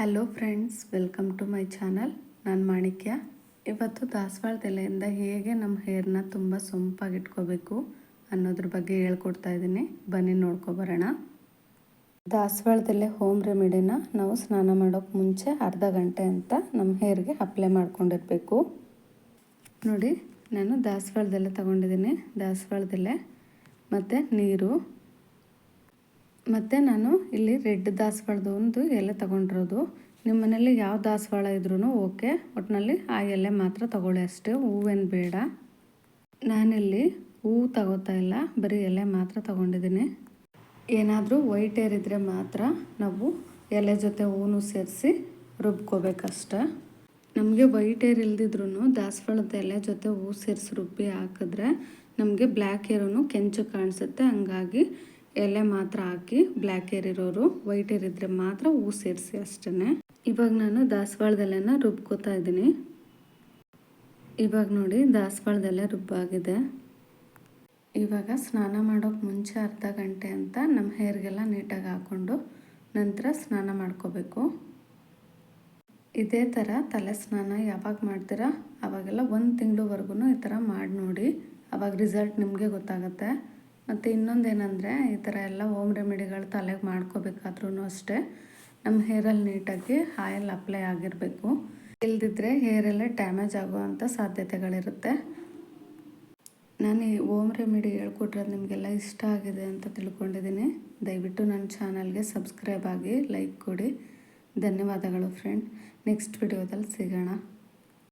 Hello friends welcome to my channel ನಾನು ಮಾಣಿಕ್ಯ. ಇವತ್ತು ದಾಸವಾಳದ ಎಲೆಯಿಂದ ಹೇಗೆ ನಮ್ಮ ಹೇರ್ನ ತುಂಬ ಸೊಂಪಾಗಿ ಇಟ್ಕೋಬೇಕು ಅನ್ನೋದ್ರ ಬಗ್ಗೆ ಹೇಳ್ಕೊಡ್ತಾ ಇದ್ದೀನಿ. ಬನ್ನಿ ನೋಡ್ಕೊಬರೋಣ ದಾಸವಾಳದೆಲೆ ಹೋಮ್ ರೆಮಿಡಿನ ನಾವು ಸ್ನಾನ ಮಾಡೋಕ್ಕೆ ಮುಂಚೆ ಅರ್ಧ ಗಂಟೆ ಅಂತ ನಮ್ಮ ಹೇರ್ಗೆ ಅಪ್ಲೈ ಮಾಡ್ಕೊಂಡಿರಬೇಕು. ನೋಡಿ, ನಾನು ದಾಸವಾಳದೆಲೆ ತಗೊಂಡಿದ್ದೀನಿ. ದಾಸವಾಳದೆಲೆ ಮತ್ತು ನೀರು ಮತ್ತು ನಾನು ಇಲ್ಲಿ ರೆಡ್ ದಾಸವಾಳದ ಒಂದು ಎಲೆ ತೊಗೊಂಡಿರೋದು. ನಿಮ್ಮ ಮನೇಲಿ ಯಾವ ದಾಸವಾಳ ಇದ್ರೂ ಓಕೆ. ಒಟ್ಟಿನಲ್ಲಿ ಆ ಎಲೆ ಮಾತ್ರ ತಗೊಳ್ಳಿ ಅಷ್ಟೇ. ಹೂವೇನು ಬೇಡ. ನಾನಿಲ್ಲಿ ಹೂವು ತಗೋತಾ ಇಲ್ಲ. ಬರೀ ಎಲೆ ಮಾತ್ರ ತಗೊಂಡಿದ್ದೀನಿ. ಏನಾದರೂ ವೈಟ್ ಏರ್ ಇದ್ದರೆ ಮಾತ್ರ ನಾವು ಎಲೆ ಜೊತೆ ಹೂವು ಸೇರಿಸಿ ರುಬ್ಕೋಬೇಕಷ್ಟೆ. ನಮಗೆ ವೈಟ್ ಏರ್ ಇಲ್ದಿದ್ರೂ ದಾಸವಾಳದ ಎಲೆ ಜೊತೆ ಹೂ ಸೇರಿಸಿ ರುಬ್ಬಿ ಹಾಕಿದ್ರೆ ನಮಗೆ ಬ್ಲ್ಯಾಕ್ ಏರೂ ಕೆಂಚು ಕಾಣಿಸುತ್ತೆ. ಹಂಗಾಗಿ ಎಲೆ ಮಾತ್ರ ಹಾಕಿ ಬ್ಲ್ಯಾಕ್ ಏರ್ ಇರೋರು ವೈಟ್ ಏರ್ ಇದ್ರೆ ಮಾತ್ರ ಹೂ ಸೇರಿಸಿ ಅಷ್ಟೇ ಇವಾಗ ನಾನು ದಾಸವಾಳದೆಲೆನ ರುಬ್ಕೋತಾ ಇದ್ದೀನಿ. ಇವಾಗ ನೋಡಿ ದಾಸವಾಳದೆಲೆ ರುಬ್ಬಾಗಿದೆ. ಇವಾಗ ಸ್ನಾನ ಮಾಡೋಕ್ಕೆ ಮುಂಚೆ ಅರ್ಧ ಗಂಟೆ ಅಂತ ನಮ್ಮ ಹೇರ್ಗೆಲ್ಲ ನೀಟಾಗಿ ಹಾಕ್ಕೊಂಡು ನಂತರ ಸ್ನಾನ ಮಾಡ್ಕೋಬೇಕು. ಇದೇ ಥರ ತಲೆ ಸ್ನಾನ ಯಾವಾಗ ಮಾಡ್ತೀರಾ? ಅವಾಗೆಲ್ಲ ಒಂದು ತಿಂಗಳವರೆಗೂ ಈ ಥರ ಮಾಡಿ ನೋಡಿ. ಅವಾಗ ರಿಸಲ್ಟ್ ನಿಮಗೆ ಗೊತ್ತಾಗುತ್ತೆ. ಮತ್ತು ಇನ್ನೊಂದೇನೆಂದರೆ ಈ ಥರ ಎಲ್ಲ ಹೋಮ್ ರೆಮಿಡಿಗಳು ತಲೆಗೆ ಮಾಡ್ಕೋಬೇಕಾದ್ರೂ ಅಷ್ಟೇ ನಮ್ಮ ಹೇರಲ್ಲಿ ನೀಟಾಗಿ ಆಯಿಲ್ ಅಪ್ಲೈ ಆಗಿರಬೇಕು. ಇಲ್ದಿದ್ರೆ ಹೇರೆಲ್ಲ ಡ್ಯಾಮೇಜ್ ಆಗುವಂಥ ಸಾಧ್ಯತೆಗಳಿರುತ್ತೆ. ನಾನು ಈ ಓಮ್ ರೆಮಿಡಿ ಅದು ನಿಮಗೆಲ್ಲ ಇಷ್ಟ ಆಗಿದೆ ಅಂತ ತಿಳ್ಕೊಂಡಿದ್ದೀನಿ. ದಯವಿಟ್ಟು ನನ್ನ ಚಾನಲ್ಗೆ ಸಬ್ಸ್ಕ್ರೈಬ್ ಆಗಿ ಲೈಕ್ ಕೊಡಿ. ಧನ್ಯವಾದಗಳು ಫ್ರೆಂಡ್. ನೆಕ್ಸ್ಟ್ ವಿಡಿಯೋದಲ್ಲಿ ಸಿಗೋಣ.